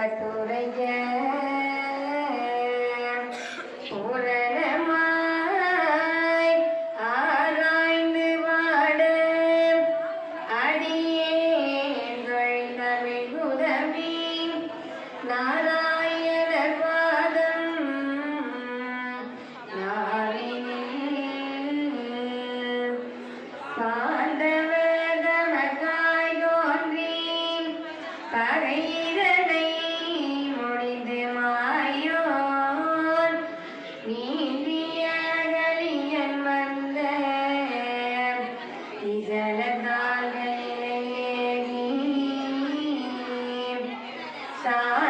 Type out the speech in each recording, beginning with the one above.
கட்டுரைய. shine.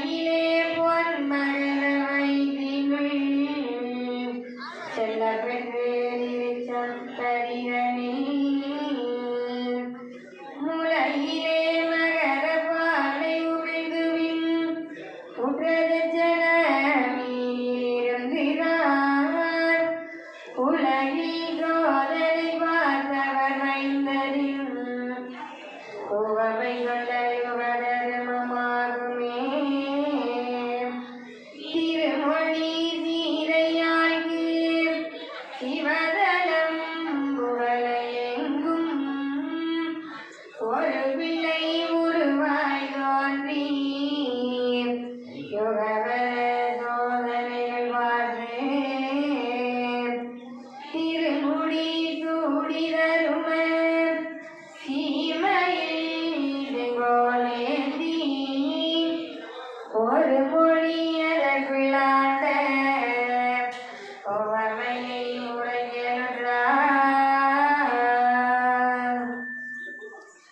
മലയിലെ പൊന്മഴ ചെല്ല പെണ്ണേ മുലയിലെ മകര പാലയുമിതുവിൻ ഉഗ്രജനീരന്തിനാൻ ഉലകിൽ ഗോദരി വാർത്തവർ മൈന്ദരിൽ ഉവമൈ കൊള്ള